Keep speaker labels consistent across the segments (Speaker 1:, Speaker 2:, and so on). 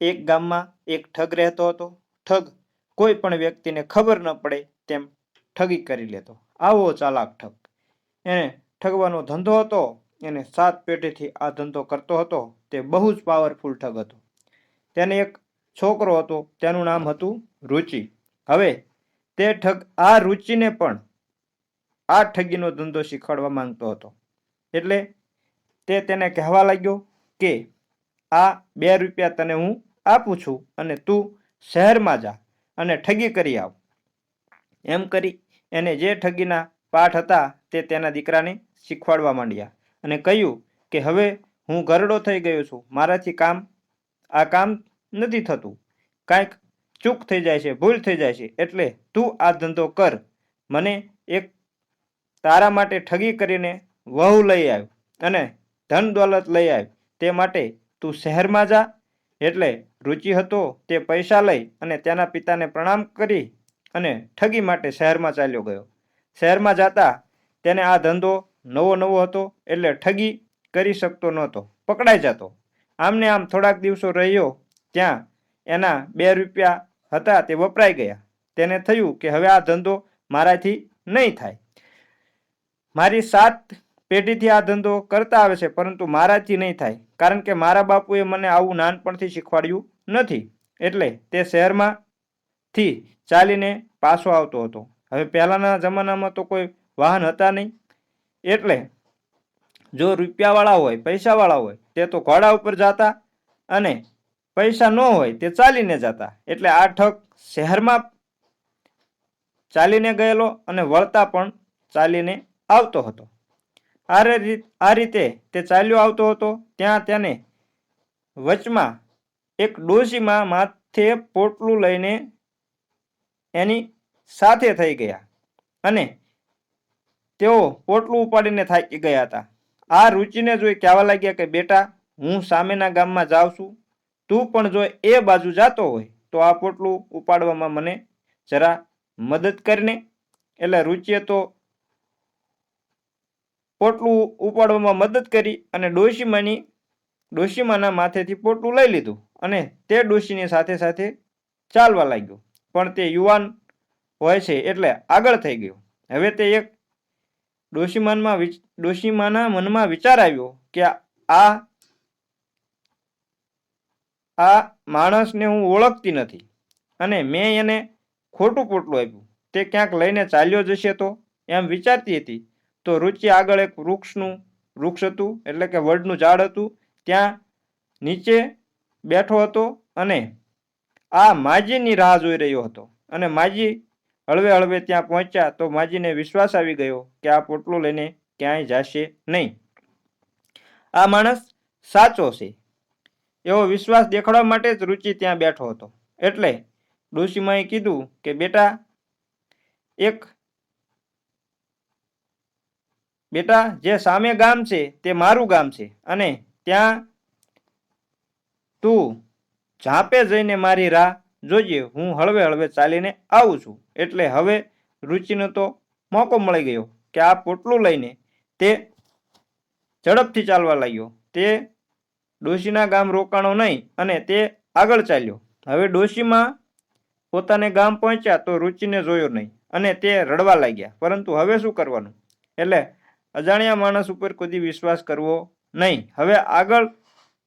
Speaker 1: એક ગામમાં એક ઠગ રહેતો હતો. ઠગ કોઈ પણ વ્યક્તિને ખબર ન પડે તેમ ઠગી કરી લેતો. આવો ચાલાક ઠગ. એને ઠગવાનો ધંધો હતો. એને સાત પેઢીથી આ ધંધો કરતો હતો. તે બહુ જ પાવરફુલ ઠગ હતો. તેને એક છોકરો હતો. તેનું નામ હતું રુચિ. હવે તે ઠગ આ રુચિને પણ આ ઠગીનો ધંધો શીખવાડવા માંગતો હતો. એટલે તે તેને કહેવા લાગ્યો કે, આ બે રૂપિયા તને હું આપું છું અને તું શહેરમાં જા અને ઠગી કરી આવ. એમ કરી એને જે ઠગીના પાઠ હતા તે તેના દીકરાને શીખવાડવા માંડ્યા અને કહ્યું કે, હવે હું ઘરડો થઈ ગયો છું. મારાથી કામ, આ કામ નથી થતું. કાંઈક ચૂક થઈ જાય છે, ભૂલ થઈ જાય છે. એટલે તું આ ધંધો કર. મને એક તારા માટે ઠગી કરીને વહુ લઈ આવ અને ધન દોલત લઈ આવ. તે માટે તું શહેરમાં જા એટલે રુચિ હતો તે પૈસા લઈ અને તેના પિતાને પ્રણામ કરી અને ઠગી માટે શહેરમાં ચાલ્યો ગયો. શહેરમાં જતા તેને આ ધંધો નવો નવો હતો એટલે ઠગી કરી શકતો નહોતો, પકડાઈ જતો. આમને આમ થોડાક દિવસો રહ્યો ત્યાં એના બે રૂપિયા હતા તે વપરાઈ ગયા. તેને થયું કે હવે આ ધંધો મારાથી નહીં થાય. મારી સાત પેઢીથી આ ધંધો કરતા આવે છે, પરંતુ મારાથી નહીં થાય. કારણ કે મારા બાપુએ મને આવું નાનપણથી શીખવાડ્યું નથી. એટલે તે શહેરમાંથી ચાલીને પાછો આવતો હતો. હવે પહેલાંના જમાનામાં તો કોઈ વાહન હતા નહીં. એટલે જો રૂપિયાવાળા હોય, પૈસાવાળા હોય, તે તો ઘોડા ઉપર જતા અને પૈસા ન હોય, તે ચાલીને જતા. એટલે આ ઠગ શહેરમાં ચાલીને ગયેલો અને વળતા પણ ચાલીને આવતો હતો. આ રીતે તે ચાલ્યો આવતો હતો. ત્યાં તેને વચમાં એક ડોશીમાં માથે પોટલું લઈને એની સાથે થઈ ગયા અને તેઓ પોટલું ઉપાડીને થાકી ગયા હતા. આ રુચિને જોઈ કહેવા લાગ્યા કે, બેટા, હું સામેના ગામમાં જાઉં છું. તું પણ જો એ બાજુ જાતો હોય, તો આ પોટલું ઉપાડવામાં મને જરા મદદ કરીને. એટલે રુચિએ તો પોટલું ઉપાડવામાં મદદ કરી અને ડોશીમાની, ડોશીમાના માથેથી પોટલું લઈ લીધું અને તે ડોશીની સાથે સાથે ચાલવા લાગ્યો. પણ તે યુવાન હોય છે એટલે આગળ થઈ ગયો. હવે તે એક ડોશીમાનમાં ડોશીમાના મનમાં વિચાર આવ્યો કે આ આ માણસને હું ઓળખતી નથી અને મેં એને ખોટું પોટલું આપ્યું. તે ક્યાંક લઈને ચાલ્યો જશે તો એમ વિચારતી હતી. તો રુચિ આગળ એક વૃક્ષનું, વૃક્ષ હતું, એટલે કે વડનું ઝાડ હતું, ત્યાં નીચે બેઠો હતો અને આ માજીની રાહ જોઈ રહ્યો હતો. અને માજી હળવે હળવે ત્યાં પહોંચ્યા તો માજીને વિશ્વાસ આવી ગયો કે આ પોટલું લઈને ક્યાંય જશે નહીં. આ માણસ સાચો છે. એવો વિશ્વાસ દેખાડવા માટે જ રુચિ ત્યાં બેઠો હતો. એટલે ડોશીમાએ કીધું કે, બેટા, એક બેટા, જે સામે ગામ છે, તે મારું ગામ છે. અને ત્યાં તું ઝાંપે જઈને મારી રાહ જોઈએ હું હળવે હળવે ચાલીને આવું છું. એટલે હવે રુચિનો તો મોકો મળી ગયો કે આ પોટલું લઈને તે ઝડપથી ચાલવા લાગ્યો. તે ડોશીના ગામ રોકાણો નહીં અને તે આગળ ચાલ્યો. હવે ડોશીમાં પોતાને ગામ પહોંચ્યા તો રુચિને જોયો નહીં અને તે રડવા લાગ્યા. પરંતુ હવે શું કરવાનું? એટલે અજાણ્યા માણસ ઉપર કોઈ વિશ્વાસ કરવો નહીં. હવે આગળ,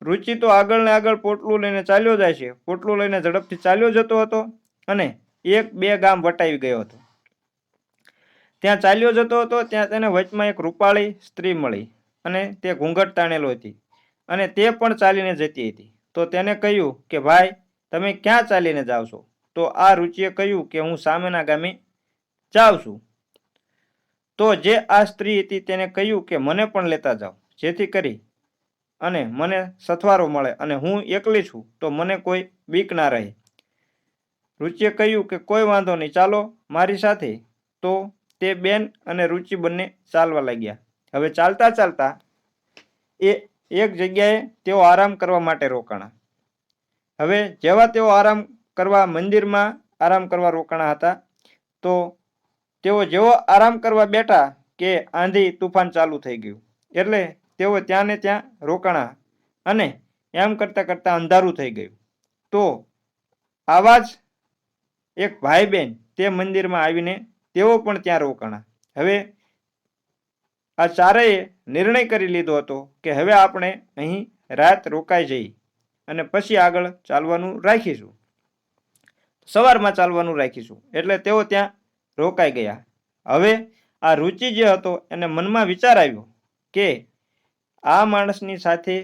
Speaker 1: રુચિ તો આગળ ને આગળ પોટલું લઈને ચાલ્યો જાય છે. પોટલું લઈને ઝડપથી ચાલ્યો જતો હતો અને એક બે ગામ વટાવી ગયો હતો. ત્યાં ચાલ્યો જતો હતો, ત્યાં તેને વચમાં એક રૂપાળી સ્ત્રી મળી અને તે ઘૂંઘટ તાણેલો હતી અને તે પણ ચાલીને જતી હતી. તો તેને કહ્યું કે, ભાઈ, તમે ક્યાં ચાલીને જાઓ છો? તો આ રુચિએ કહ્યું કે, હું સામેના ગામે જાઉં છું. તો જે આ સ્ત્રી હતી તેને કહ્યું કે, મને પણ લેતા જાઓ, જેથી કરી અને મને સથવારો મળે અને હું એકલી છું, તો મને કોઈ બીક ના રહે. રુચિએ કહ્યું કે, કોઈ વાંધો નહીં, ચાલો મારી સાથે. તો તે બેન અને રુચિ બંને ચાલવા લાગ્યા. હવે ચાલતા ચાલતા એ એક જગ્યાએ તેઓ આરામ કરવા માટે રોકાણા. હવે જેવા તેઓ આરામ કરવા મંદિરમાં આરામ કરવા રોકાણા હતા, તો તેઓ જેવો આરામ કરવા બેઠા કે આંધી તુફાન ચાલુ થઈ ગયું. એટલે તેઓ ત્યાં ને ત્યાં રોકાણા અને એમ કરતાં કરતાં અંધારું થઈ ગયું. તો આવા જ એક ભાઈ બહેન તે મંદિરમાં આવીને તેઓ પણ ત્યાં રોકાણા. હવે આ ચારેય નિર્ણય કરી લીધો હતો કે હવે આપણે અહીં રાત રોકાઈ જઈ અને પછી આગળ ચાલવાનું રાખીશું. સવારમાં ચાલવાનું રાખીશું. એટલે તેઓ ત્યાં રોકાઈ ગયા. હવે આ રુચિ જે હતો એને મનમાં વિચાર આવ્યો કે આ માણસની સાથે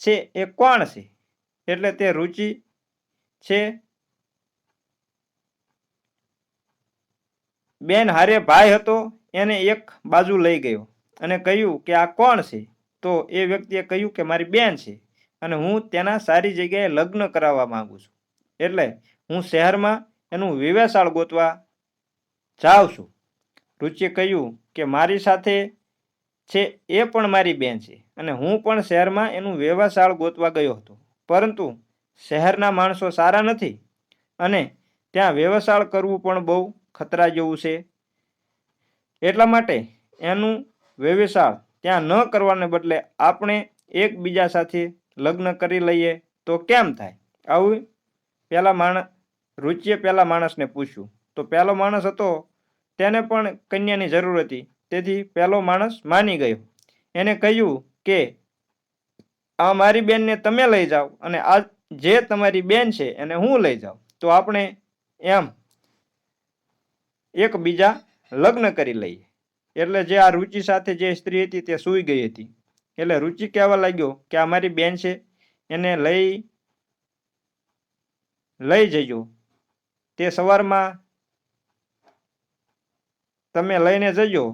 Speaker 1: છે એ કોણ છે? એટલે તે રુચિ છે બેન હારે ભાઈ હતો એને એક બાજુ લઈ ગયો અને કહ્યું કે આ કોણ છે? તો એ વ્યક્તિએ કહ્યું કે મારી બેન છે અને હું તેના સારી જગ્યાએ લગ્ન કરાવવા માગું છું. એટલે હું શહેરમાં એનું વિવેશાળ ગોતવા જાઉં છું. રુચિએ કહ્યું કે મારી સાથે છે એ પણ મારી બેન છે અને હું પણ શહેરમાં એનું વ્યવસાળ ગોતવા ગયો હતો. પરંતુ શહેરના માણસો સારા નથી અને ત્યાં વ્યવસાળ કરવું પણ બહુ ખતરા જેવું છે. એટલા માટે એનું વ્યવસાળ ત્યાં ન કરવાને બદલે આપણે એકબીજા સાથે લગ્ન કરી લઈએ તો કેમ થાય? આવું પહેલાં માણસ રુચિએ પહેલા માણસને પૂછ્યું. તો પહેલો માણસ હતો, તેને પણ કન્યાની જરૂર હતી. તેથી પહેલો માણસ માની ગયો. એને કહ્યું કે, આ મારી બેનને તમે લઈ જાઓ અને આ જે તમારી બેન છે એને હું લઈ જાઉં. તો આપણે એમ એકબીજા લગ્ન કરી લઈએ. એટલે જે આ રુચિ સાથે જે સ્ત્રી હતી તે સૂઈ ગઈ હતી. એટલે રુચિ કહેવા લાગ્યો કે, આ મારી બેન છે, એને લઈ લઈ જજો. તે સવારમાં તમે લઈને જજો.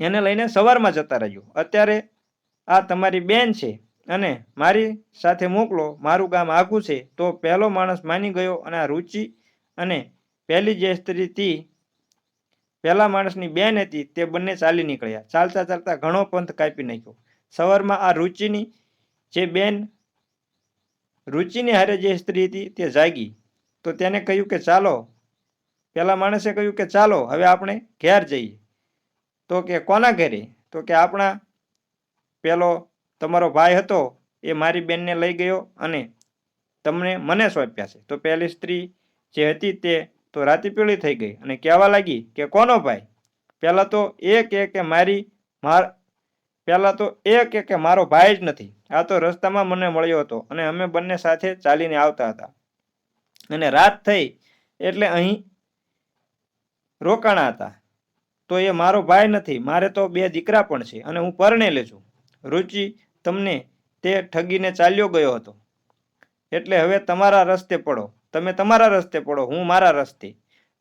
Speaker 1: એને લઈને સવારમાં જતા રહેજો. અત્યારે આ તમારી બેન છે અને મારી સાથે મોકલો. મારું ગામ આઘું છે. તો પહેલો માણસ માની ગયો અને આ રુચિ અને પહેલી જે સ્ત્રી હતી પહેલા માણસની બેન હતી, તે બંને ચાલી નીકળ્યા. ચાલતા ચાલતા ઘણો પંથ કાપી નાખ્યો. સવારમાં આ રુચિની જે બેન, રુચિની હારે જે સ્ત્રી હતી તે જાગી. તો તેને કહ્યું કે ચાલો. પેલા માણસે કહ્યું કે ચાલો, હવે આપણે ઘેર જઈએ. તો કે કોના ઘરે? તો કે આપણા પેલો તમારો ભાઈ હતો, એ મારી બેનને લઈ ગયો અને તમને મને સોંપ્યા છે. તો પહેલી સ્ત્રી જે હતી તે તો રાતી પીળી થઈ ગઈ અને કહેવા લાગી કે કોનો ભાઈ? પહેલાં તો એ કહે કે મારી માર પહેલાં તો એ કહે કે મારો ભાઈ જ નથી. આ તો રસ્તામાં મને મળ્યો હતો અને અમે બંને સાથે ચાલીને આવતા હતા. અને રાત થઈ એટલે અહીં રોકાણા હતા. તો એ મારો ભાઈ નથી, મારે તો બે દીકરા પણ છે અને હું પરણેલે છું. રુચિ તમને તે ઠગીને ચાલ્યો ગયો હતો. એટલે હવે તમારા રસ્તે પડો. તમે તમારા રસ્તે પડો, હું મારા રસ્તે.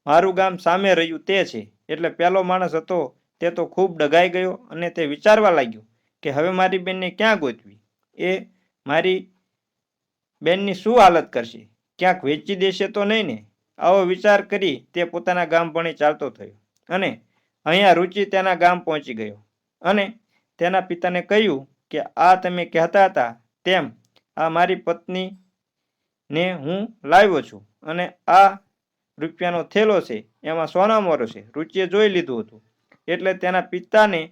Speaker 1: મારું ગામ સામે રહ્યું તે છે. એટલે પહેલો માણસ હતો, તે તો ખૂબ ડગાઈ ગયો અને તે વિચારવા લાગ્યો કે હવે મારી બેનને ક્યાં ગોતવી? એ મારી બેનની શું હાલત કરશે? ક્યાંક વેચી દેશે તો નહીં ને? આવો વિચાર કરી તે પોતાના ગામ ભણી ચાલતો થયો. અને અહીંયા રુચિ તેના ગામ પહોંચી ગયો. અને તેના પિતાને કહ્યું કે, આ તમે કહેતા હતા તેમ આ મારી પત્ની ને હું લાવ્યો છું. અને આ રૂપિયાનો થેલો છે, એમાં સોનામોરો છે. રુચિએ જોઈ લીધું હતું. એટલે તેના પિતાને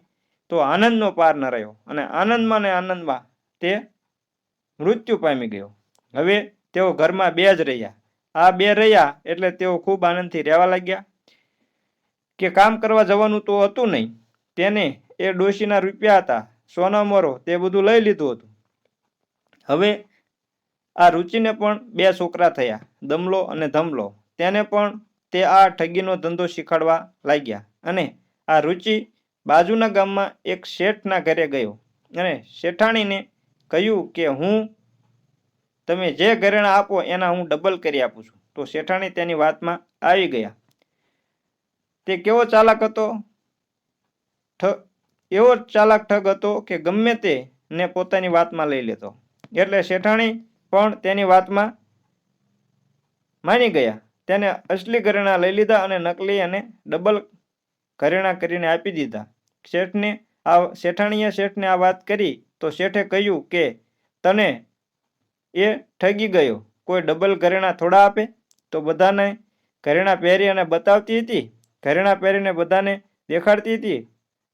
Speaker 1: તો આનંદનો પાર ન રહ્યો. અને આનંદમાં ને આનંદમાં તે મૃત્યુ પામી ગયો. હવે તેઓ ઘરમાં બે જ રહ્યા. આ બે રહ્યા એટલે તેઓ ખૂબ આનંદથી રહેવા લાગ્યા. કે કામ કરવા જવાનું તો હતું નહીં. તેને એ ડોશીના રૂપિયા હતા, સોના મોરો તે બધું લઈ લીધું હતું. હવે આ રુચિને પણ બે છોકરા થયા, દમલો અને ધમલો. તેને પણ તે આ ઠગીનો ધંધો શીખવાડવા લાગ્યા અને આ રુચિ બાજુના ગામમાં એક શેઠના ઘરે ગયો અને શેઠાણીને કહ્યું કે હું તમે જે ઘરેણા આપો એના હું ડબલ કરી આપું છું. તો શેઠાણી તેની વાતમાં આવી ગયા. તે કેવો ચાલાક હતો? એવો ચાલાક ઠગ હતો કે ગમે તે ને પોતાની વાતમાં લઈ લેતો. એટલે શેઠાણી પણ તેની વાતમાં માની ગયા. તેને અસલી ઘરેણા લઈ લીધા અને નકલી અને ડબલ ઘરેણા કરીને આપી દીધા. શેઠને આ, શેઠાણીએ શેઠને આ વાત કરી તો શેઠે કહ્યું કે, તને એ ઠગી ગયો. કોઈ ડબલ ઘરેણા થોડા આપે? તો બધાને ઘરેણા પહેરી અને બતાવતી હતી? ઘરેણા પહેરીને બધાને દેખાડતી હતી?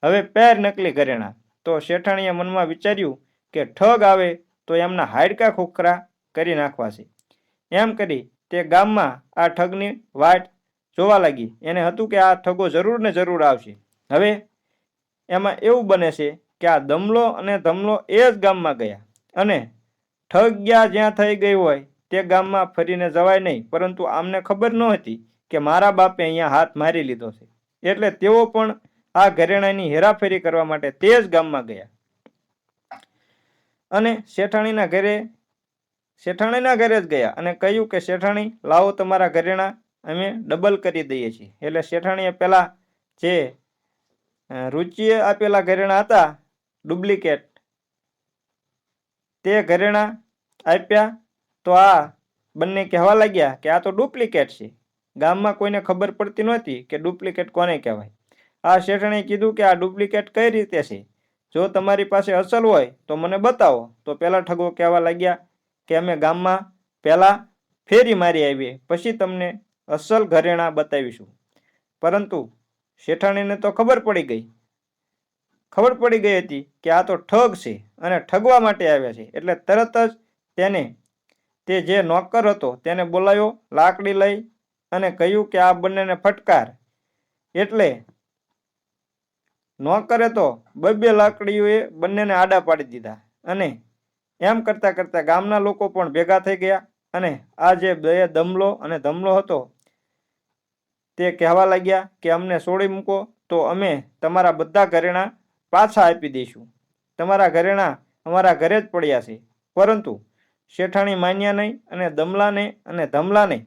Speaker 1: હવે પહેર નકલી ઘરેણા. તો શેઠાણીએ મનમાં વિચાર્યું કે ઠગ આવે તો એમના હાડકા ખોખરા કરી નાખવા છે એમ કરી તે ગામમાં આ ઠગની વાટ જોવા લાગી. એને હતું કે આ ઠગો જરૂર ને જરૂર આવશે. હવે એમાં એવું બને છે કે આ દમલો અને ધમલો એ જ ગામમાં ગયા અને ઠગ ગયા જ્યાં થઈ ગઈ હોય, તે ગામમાં ફરીને જવાય નહીં. પરંતુ આમને ખબર ન હતી કે મારા બાપે અહીંયા હાથ મારી લીધો છે. એટલે તેઓ પણ આ ઘરેણાની હેરાફેરી કરવા માટે તે જ ગામમાં ગયા. અને શેઠાણીના ઘરે શેઠાણીના ઘરે જ ગયા અને કહ્યું કે, શેઠાણી, લાવો તમારા ઘરેણા, અમે ડબલ કરી દઈએ છીએ. એટલે શેઠાણીએ પહેલાં જે રુચિએ આપેલા ઘરેણા હતા, ડુપ્લિકેટ તે ઘરેણા આપ્યા તો આ બંને કહેવા લાગ્યા કે આ તો ડુપ્લિકેટ છે. ગામમાં કોઈને ખબર પડતી નહોતી કે ડુપ્લિકેટ કોને કહેવાય. આ શેઠાણીએ કીધું કે આ ડુપ્લિકેટ કઈ રીતે છે? જો તમારી પાસે અસલ હોય તો મને બતાવો. તો પહેલાં ઠગો કહેવા લાગ્યા કે અમે ગામમાં પહેલાં ફેરી મારી આવીએ, પછી તમને અસલ ઘરેણાં બતાવીશું. પરંતુ શેઠાણીને તો ખબર પડી ગઈ ખબર પડી ગઈ હતી કે આ તો ઠગ છે અને ઠગવા માટે આવ્યા છે. એટલે તરત જ તેને તે જે નોકર હતો તેને બોલાવ્યો લાકડી લઈ અને કહ્યું કે આ બંનેને ફટકાર. એટલે નોકરે તો બબ્બે લાકડીઓએ બંનેને આડા પાડી દીધા અને એમ કરતાં કરતાં ગામના લોકો પણ ભેગા થઈ ગયા અને આ જે બે દમલો અને ધમલો હતો તે કહેવા લાગ્યા કે અમને છોડી મૂકો તો અમે તમારા બધા ઘરેણાં પાછા આપી દઈશું. તમારા ઘરેણાં અમારા ઘરે જ પડ્યા છે. પરંતુ શેઠાણી માન્યા નહીં અને દમલાને અને ધમલાને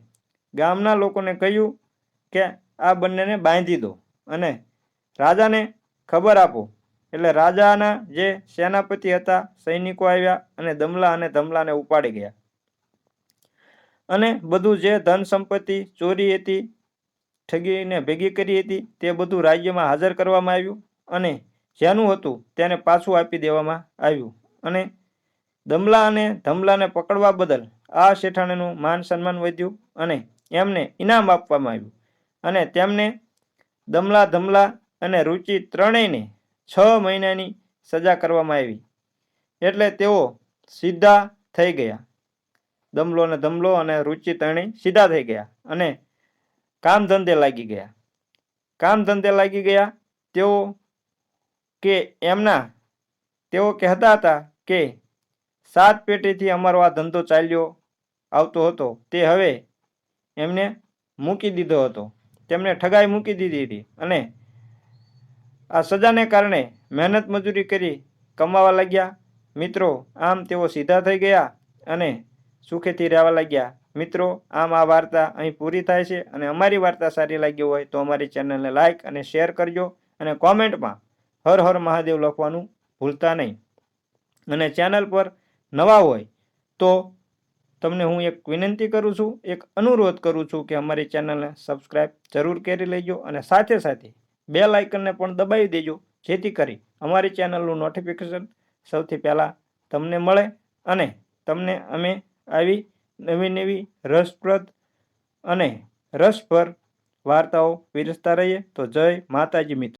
Speaker 1: ગામના લોકોને કહ્યું કે આ બંનેને બાંધી દો અને રાજાને ખબર આપો. એટલે રાજાના જે સેનાપતિ હતા, સૈનિકો આવ્યા અને દમલા અને ધમલાને ઉપાડી ગયા. અને બધું જે ધન સંપત્તિ, ચોરી હતી, ઠગીને ભેગી કરી હતી, તે બધું રાજ્યમાં હાજર કરવામાં આવ્યું અને જેનું હતું તેને પાછું આપી દેવામાં આવ્યું અને દમલા અને ધમલાને પકડવા બદલ આ શેઠાણીનું માન સન્માન વધ્યું અને એમને ઇનામ આપવામાં આવ્યું અને તેમને દમલા ધમલા અને રુચિ ત્રણેયને છ મહિનાની સજા કરવામાં આવી. એટલે તેઓ સીધા થઈ ગયા. દમલો અને ધમલો અને રુચિ ત્રણેય સીધા થઈ ગયા અને કામ ધંધે લાગી ગયા. કામ ધંધે લાગી ગયા, તેઓ કે એમના તેઓ કહેતા હતા કે સાત પેટીથી અમારો આ ધંધો ચાલ્યો આવતો હતો. તે હવે એમને મૂકી દીધો હતો. તેમણે ઠગાઈ મૂકી દીધી હતી અને આ સજાને કારણે મહેનત મજૂરી કરી કમાવા લાગ્યા. મિત્રો, આમ તેઓ સીધા થઈ ગયા અને સુખેથી રહેવા લાગ્યા. મિત્રો, આમ આ વાર્તા અહીં પૂરી થાય છે અને અમારી વાર્તા સારી લાગી હોય તો અમારી ચેનલને લાઈક અને શેર કરજો અને કોમેન્ટમાં હર હર મહાદેવ લખવાનું ભૂલતા નહીં. અને ચેનલ પર નવા હોય તો તમને હું એક વિનંતી કરું છું, એક અનુરોધ કરું છું કે અમારી ચેનલને સબસ્ક્રાઈબ જરૂર કરી લેજો અને સાથે સાથે બે લાઇકનને પણ દબાવી દેજો, જેથી કરી અમારી ચેનલનું નોટિફિકેશન સૌથી પહેલાં તમને મળે અને તમને અમે આવી નવી નવી રસપ્રદ અને રસભર વાર્તાઓ પીરસતા રહીએ. તો જય માતાજી મિત્રો.